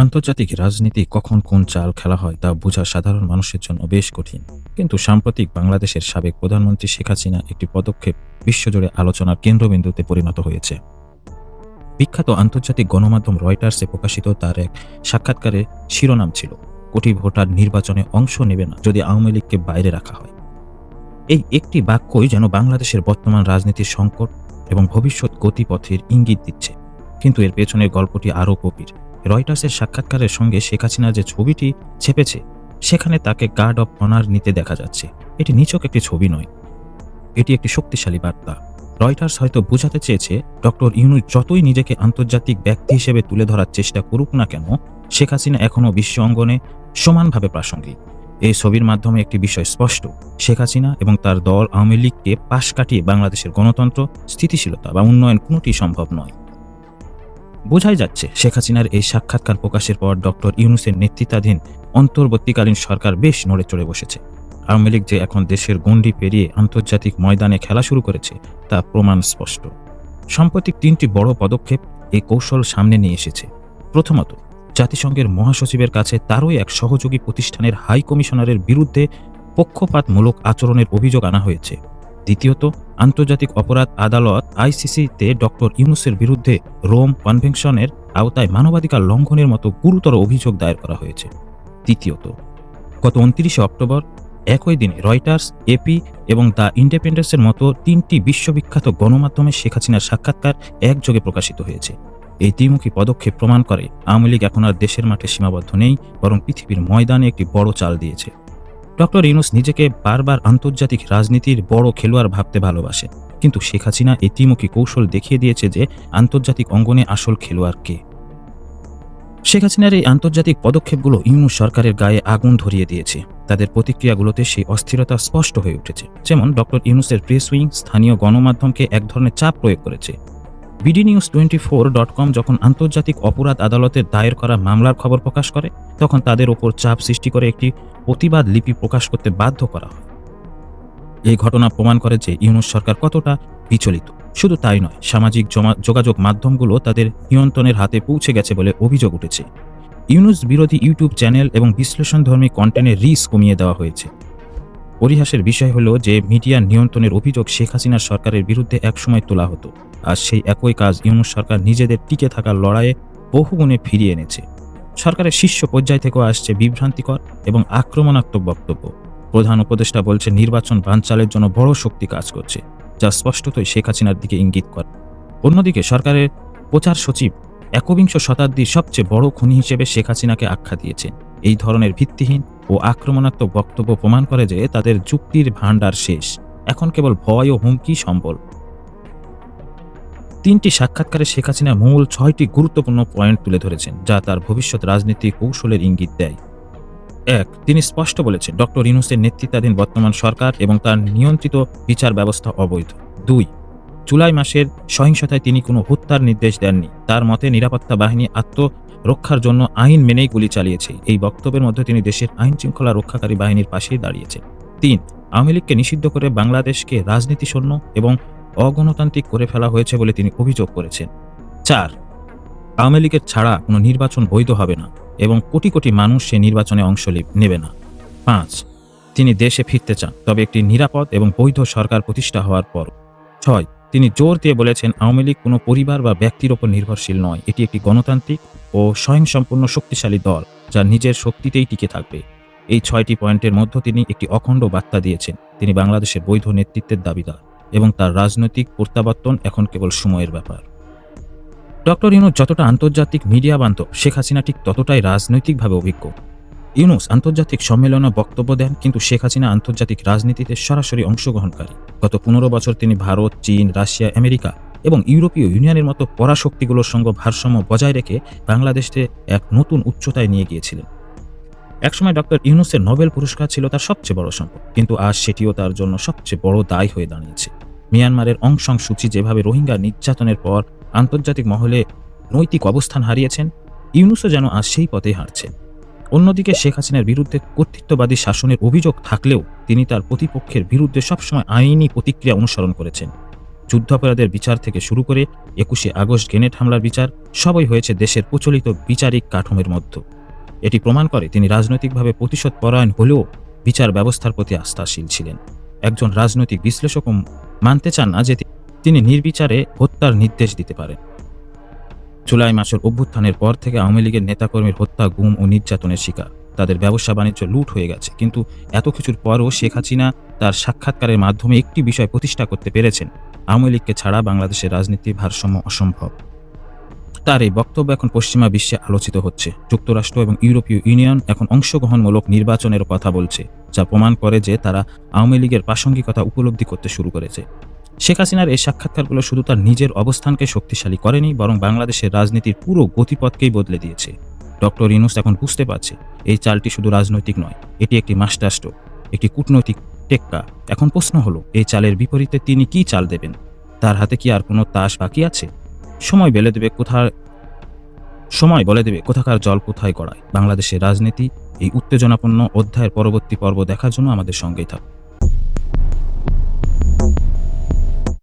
আন্তর্জাতিক রাজনীতি কখন কোন চাল খেলা হয় তা বোঝা সাধারণ মানুষের জন্য বেশ কঠিন। কিন্তু সাম্প্রতিক বাংলাদেশের সাবেক প্রধানমন্ত্রী শেখ হাসিনা একটি পদক্ষেপ বিশ্বজুড়ে আলোচনার কেন্দ্রবিন্দুতে পরিণত হয়েছে। বিখ্যাত আন্তর্জাতিক গণমাধ্যম রয়টার্সে প্রকাশিত তার এক সাক্ষাৎকারে শিরোনাম ছিল, কোটি ভোটার নির্বাচনে অংশ নেবে না যদি আওয়ামী লীগকে বাইরে রাখা হয়। এই একটি বাক্যই যেন বাংলাদেশের বর্তমান রাজনীতির সংকট এবং ভবিষ্যৎ গতিপথের ইঙ্গিত দিচ্ছে। কিন্তু এর পেছনের গল্পটি আরও গভীর। রয়টার্সের সাক্ষাৎকারের সঙ্গে শেখ হাসিনা যে ছবিটি ছেপেছে, সেখানে তাকে গার্ড অফ অনার নিতে দেখা যাচ্ছে। এটি নিচক একটি ছবি নয়। এটি একটি শক্তিশালী বার্তা। রয়টার্স হয়তো বোঝাতে চেয়েছে, ডক্টর ইউনুস যতই নিজেকে আন্তর্জাতিক ব্যক্তি হিসেবে তুলে ধরার চেষ্টা করুক না কেন, শেখ হাসিনা এখনও বিশ্ব অঙ্গনে সমানভাবে প্রাসঙ্গিক। এই ছবির মাধ্যমে একটি বিষয় স্পষ্ট। শেখ হাসিনা এবং তার দল আওয়ামী লীগকে পাশ কাটিয়ে বাংলাদেশের গণতন্ত্র, স্থিতিশীলতা বা উন্নয়ন কোনোটি সম্ভব নয়। বোঝাই যাচ্ছে, শেখ হাসিনার এই সাক্ষাৎকার প্রকাশের পর ডক্টর ইউনুসের নেতৃত্বাধীন অন্তর্বর্তীকালীন সরকার বেশ নড়ে চড়ে বসেছে। আওয়ামী লীগ যে এখন দেশের গণ্ডি পেরিয়ে আন্তর্জাতিক ময়দানে খেলা শুরু করেছে, তা প্রমাণ স্পষ্ট। সাম্প্রতিক তিনটি বড় পদক্ষেপ এই কৌশল সামনে নিয়ে এসেছে। প্রথমত, জাতিসংঘের মহাসচিবের কাছে তারই এক সহযোগী প্রতিষ্ঠানের হাই কমিশনারের বিরুদ্ধে পক্ষপাতমূলক আচরণের অভিযোগ আনা হয়েছে। দ্বিতীয়ত আন্তর্জাতিক অপরাধ আদালত আইসিসিতে ডক্টর ইউনুসের বিরুদ্ধে রোম কনভেনশনের আওতায় মানবাধিকার লঙ্ঘনের মতো গুরুতর অভিযোগ দায়ের করা হয়েছে। তৃতীয়ত গত উনত্রিশে অক্টোবর একই দিনে রয়টার্স, এপি এবং দ্য ইন্ডিপেন্ডেন্সের মতো তিনটি বিশ্ববিখ্যাত গণমাধ্যমে শেখ হাসিনার সাক্ষাৎকার একযোগে প্রকাশিত হয়েছে। এই দ্বিমুখী পদক্ষেপ প্রমাণ করে আওয়ামী লীগ এখন আর দেশের মাঠে সীমাবদ্ধ নেই, বরং পৃথিবীর ময়দানে একটি বড় চাল দিয়েছে। ডক্টর ইউনুস নিজেকে বারবার আন্তর্জাতিক রাজনীতির বড় খেলোয়াড় ভাবতে ভালোবাসে। কিন্তু শেখ হাসিনা এই ত্রিমুখী কৌশল দেখিয়ে দিয়েছে যে আন্তর্জাতিক অঙ্গনে আসল খেলোয়াড় কে? শেখ হাসিনার এই আন্তর্জাতিক পদক্ষেপগুলো ইউনুস সরকারের গায়ে আগুন ধরিয়ে দিয়েছে। তাদের প্রতিক্রিয়াগুলোতে সেই অস্থিরতা স্পষ্ট হয়ে উঠেছে। যেমন ডক্টর ইউনুসের প্রেস উইং স্থানীয় গণমাধ্যমকে এক ধরনের চাপ প্রয়োগ করেছে। BD news twenty four dot com যখন আন্তর্জাতিক অপরাধ আদালতের দায়ের করা মামলার খবর প্রকাশ করে, তখন তাদের ওপর চাপ সৃষ্টি করে একটি প্রতিবাদ লিপি প্রকাশ করতে বাধ্য করা হয়। এই ঘটনা প্রমাণ করে যে ইউনুস সরকার কতটা বিচলিত। শুধু তাই নয়, সামাজিক যোগাযোগ মাধ্যমগুলো তাদের নিয়ন্ত্রণের হাতে পৌঁছে গেছে বলে অভিযোগ উঠেছে। ইউনুস বিরোধী ইউটিউব চ্যানেল এবং বিশ্লেষণধর্মী কন্টেন্টের রিস কমিয়ে দেওয়া হয়েছে। পরিহাসের বিষয় হলো যে মিডিয়ার নিয়ন্ত্রণের অভিযোগ শেখ হাসিনার সরকারের বিরুদ্ধে একসময় তোলা হতো, আর সেই একই কাজ ইউনুস সরকার নিজেদের টিকে থাকার লড়াইয়ে বহুগুণে ফিরিয়ে এনেছে। সরকারের শীর্ষ পর্যায় থেকেও আসছে বিভ্রান্তিকর এবং আক্রমণাত্মক বক্তব্য। প্রধান উপদেষ্টা বলছে নির্বাচন বানচালের জন্য বড় শক্তি কাজ করছে, যা স্পষ্টতই শেখ হাসিনার দিকে ইঙ্গিত করে। অন্যদিকে সরকারের প্রচার সচিব একবিংশ শতাব্দীর সবচেয়ে বড় খুনি হিসেবে শেখ হাসিনাকে আখ্যা দিয়েছেন। এই ধরনের ভিত্তিহীন ও আক্রমণাত্মক বক্তব্য প্রমাণ করে যে তাদের যুক্তির ভাণ্ডার শেষ। এখন কেবল ভয় ও হুমকি সম্বল। তিনটি সাক্ষাৎকারে শেখ হাসিনা মূল ছয়টি গুরুত্বপূর্ণ পয়েন্ট তুলে ধরেছেন, যা তার ভবিষ্যৎ রাজনীতিক কৌশলের ইঙ্গিত দেয়। এক, তিনি স্পষ্ট বলেছেন, ডক্টর ইনুসের নেতৃত্বাধীন বর্তমান সরকার এবং তার নিয়ন্ত্রিত বিচার ব্যবস্থা অবৈধ। দুই জুলাই মাসের সহিংসতায় তিনি কোনো হত্যার নির্দেশ দেননি। তার মতে, নিরাপত্তা বাহিনী আত্মরক্ষার জন্য আইন মেনেই গুলি চালিয়েছে। এই বক্তব্যের মধ্যে তিনি দেশের আইন শৃঙ্খলা রক্ষাকারী বাহিনীর পাশেই দাঁড়িয়েছেন তিন, আওয়ামী লীগকে নিষিদ্ধ করে বাংলাদেশকে রাজনীতি শূন্য এবং অগণতান্ত্রিক করে ফেলা হয়েছে বলে তিনি অভিযোগ করেছেন। চার, আওয়ামী লীগের ছাড়া কোনো নির্বাচন বৈধ হবে না এবং কোটি কোটি মানুষ সে নির্বাচনে অংশ নেবে না। পাঁচ, তিনি দেশে ফিরতে চান, তবে একটি নিরাপদ এবং বৈধ সরকার প্রতিষ্ঠা হওয়ার পর। ছয় তিনি জোর দিয়ে বলেছেন, আওয়ামী লীগ কোনো পরিবার বা ব্যক্তির ওপর নির্ভরশীল নয়। এটি একটি গণতান্ত্রিক ও স্বয়ংসম্পূর্ণ শক্তিশালী দল, যা নিজের শক্তিতেই টিকে থাকবে। এই ছয়টি পয়েন্টের মধ্যে তিনি একটি অখণ্ড বার্তা দিয়েছেন। তিনি বাংলাদেশের বৈধ নেতৃত্বের দাবিদার এবং তার রাজনৈতিক প্রত্যাবর্তন এখন কেবল সময়ের ব্যাপার। ডক্টর ইউনুস যতটা আন্তর্জাতিক মিডিয়া বান্ধব, শেখ হাসিনা ঠিক ততটাই রাজনৈতিকভাবে অভিজ্ঞ। ইউনুস আন্তর্জাতিক সম্মেলনে বক্তব্য দেন, কিন্তু শেখ হাসিনা আন্তর্জাতিক রাজনীতিতে সরাসরি অংশগ্রহণকারী। গত পনেরো বছর তিনি ভারত, চীন, রাশিয়া, আমেরিকা এবং ইউরোপীয় ইউনিয়নের মতো পরাশক্তিগুলোর সঙ্গে ভারসাম্য বজায় রেখে বাংলাদেশকে এক নতুন উচ্চতায় নিয়ে গিয়েছিলেন। একসময় ডক্টর ইউনুসের নোবেল পুরস্কার ছিল তার সবচেয়ে বড় সম্পদ, কিন্তু আজ সেটিও তার জন্য সবচেয়ে বড় দায় হয়ে দাঁড়িয়েছে। মিয়ানমারের অংশং সূচি যেভাবে রোহিঙ্গা নির্যাতনের পর আন্তর্জাতিক মহলে নৈতিক অবস্থান হারিয়েছেন, ইউনুসও যেন আজ সেই পথেই হাঁটছেন। অন্যদিকে শেখ হাসিনার বিরুদ্ধে কর্তৃত্ববাদী শাসনের অভিযোগ থাকলেও তিনি তার প্রতিপক্ষের বিরুদ্ধে সবসময় আইনি প্রতিক্রিয়া অনুসরণ করেছেন। যুদ্ধাপরাধের বিচার থেকে শুরু করে একুশে আগস্ট গ্রেনেড হামলার বিচার সবই হয়েছে দেশের প্রচলিত বিচারিক কাঠামোর মধ্যে। এটি প্রমাণ করে তিনি রাজনৈতিকভাবে প্রতিশোধ পরায়ণ হলেও বিচার ব্যবস্থার প্রতি আস্থাশীল ছিলেন। একজন রাজনৈতিক বিশ্লেষকও মানতে চান না যে তিনি নির্বিচারে হত্যার নির্দেশ দিতে পারেন। জুলাই মাসের অভ্যুত্থানের পর থেকে আওয়ামী লীগের নেতাকর্মীর হত্যা, গুম ও নির্যাতনের শিকার। তাদের ব্যবসা বাণিজ্য লুট হয়ে গেছে। কিন্তু এত কিছুর পরও শেখ হাসিনা তার সাক্ষাৎকারের মাধ্যমে একটি বিষয় প্রতিষ্ঠা করতে পেরেছেন। আওয়ামী লীগকে ছাড়া বাংলাদেশের রাজনীতি ভারসাম্য অসম্ভব। তার এই বক্তব্য এখন পশ্চিমা বিশ্বে আলোচিত হচ্ছে। যুক্তরাষ্ট্র এবং ইউরোপীয় ইউনিয়ন এখন অংশগ্রহণমূলক নির্বাচনের কথা বলছে, যা প্রমাণ করে যে তারা আওয়ামী লীগের প্রাসঙ্গিকতা উপলব্ধি করতে শুরু করেছে। শেখ হাসিনার এই সাক্ষাৎকারগুলো শুধু তার নিজের অবস্থানকে শক্তিশালী করেনি, বরং বাংলাদেশের রাজনীতির পুরো গতিপথকেই বদলে দিয়েছে। ডক্টর ইনুস এখন বুঝতে পারছে, এই চালটি শুধু রাজনৈতিক নয়, এটি একটি মাস্টারস্ট্রোক একটি কূটনৈতিক টেক্কা। এখন প্রশ্ন হলো, এই চালের বিপরীতে তিনি কি চাল দেবেন? তার হাতে কি আর কোনো তাস বাকি আছে? সময় বেলে দেবে কোথায়, সময় বলে দেবে কোথাকার জল কোথায় গড়ায়। বাংলাদেশের রাজনীতি এই উত্তেজনাপূর্ণ অধ্যায়ের পরবর্তী পর্ব দেখার জন্য আমাদের সঙ্গেই থাকুন।